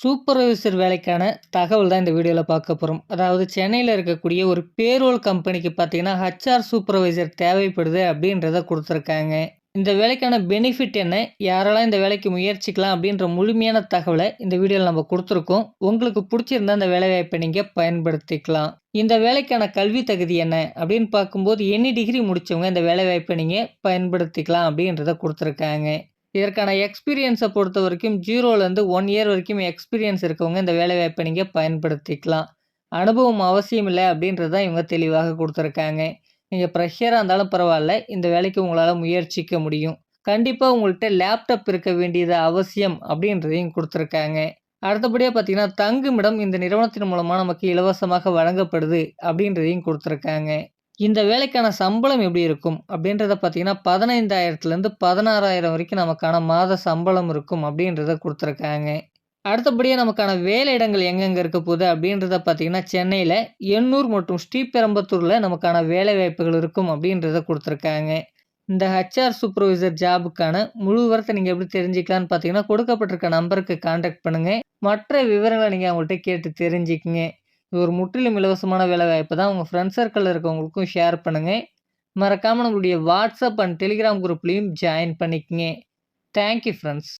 Supervisor வேலைக்கான தகவல் தான் இந்த வீடியோவில் பார்க்க போகிறோம் அதாவது சென்னையில் இருக்கக்கூடிய ஒரு பேரோல் கம்பெனிக்கு பார்த்தீங்கன்னா ஹச்ஆர் சூப்பர்வைசர் தேவைப்படுது அப்படின்றத கொடுத்துருக்காங்க. இந்த வேலைக்கான பெனிஃபிட் என்ன? யாரெல்லாம் இந்த வேலைக்கு முயற்சிக்கலாம் அப்படின்ற முழுமையான தகவலை இந்த வீடியோவில் நம்ம கொடுத்துருக்கோம். உங்களுக்கு பிடிச்சிருந்தா இந்த வேலைவாய்ப்பை நீங்கள் பயன்படுத்திக்கலாம். இந்த வேலைக்கான கல்வி தகுதி என்ன? அப்படின்னு பார்க்கும்போது எனி டிகிரி முடித்தவங்க இந்த வேலைவாய்ப்பை நீங்கள் பயன்படுத்திக்கலாம் அப்படின்றத கொடுத்துருக்காங்க. இதற்கான எக்ஸ்பீரியன்ஸை பொறுத்த வரைக்கும் ஜீரோலேருந்து ஒன் இயர் வரைக்கும் எக்ஸ்பீரியன்ஸ் இருக்கவங்க இந்த வேலைவாய்ப்பை நீங்கள் பயன்படுத்திக்கலாம். அனுபவம் அவசியம் இல்லை அப்படின்றது தான் இவங்க தெளிவாக கொடுத்துருக்காங்க. நீங்கள் ப்ரெஷராக இருந்தாலும் பரவாயில்ல இந்த வேலைக்கு உங்களால் முயற்சிக்க முடியும். கண்டிப்பாக உங்கள்கிட்ட லேப்டாப் இருக்க வேண்டியது அவசியம் அப்படின்றதையும் கொடுத்துருக்காங்க. அடுத்தபடியாக பார்த்தீங்கன்னா தங்குமிடம் இந்த நிறுவனத்தின் மூலமாக நமக்கு இலவசமாக வழங்கப்படுது அப்படின்றதையும் கொடுத்துருக்காங்க. இந்த வேலைக்கான சம்பளம் எப்படி இருக்கும்? அப்படின்றத பார்த்தீங்கன்னா பதினைந்தாயிரத்துலேருந்து பதினாறாயிரம் வரைக்கும் நமக்கான மாத சம்பளம் இருக்கும் அப்படின்றத கொடுத்துருக்காங்க. அடுத்தபடியாக நமக்கான வேலை இடங்கள் எங்கெங்கே இருக்க போகுது அப்படின்றத பார்த்தீங்கன்னா சென்னையில் எண்ணூர் மற்றும் ஸ்ரீபெரம்பத்தூரில் நமக்கான வேலை வாய்ப்புகள் இருக்கும் அப்படின்றத கொடுத்துருக்காங்க. இந்த ஹெச்ஆர் சூப்பர்வைசர் ஜாபுக்கான முழு விவரத்தை நீங்கள் எப்படி தெரிஞ்சுக்கலான்னு பார்த்தீங்கன்னா கொடுக்கப்பட்டிருக்க நம்பருக்கு காண்டாக்ட் பண்ணுங்கள் மற்ற விவரங்களை நீங்கள் அவங்கள்ட்ட கேட்டு தெரிஞ்சுக்குங்க. இது ஒரு முற்றிலும் இலவசமான வேலைவாய்ப்பு தான். உங்கள் ஃப்ரெண்ட்ஸ் சர்க்கிளில் இருக்கவங்களுக்கும் ஷேர் பண்ணுங்கள் மறக்காமல் நம்மளுடைய வாட்ஸ்அப் அண்ட் டெலிகிராம் குரூப்லேயும் ஜாயின் பண்ணிக்கங்க. Thank you friends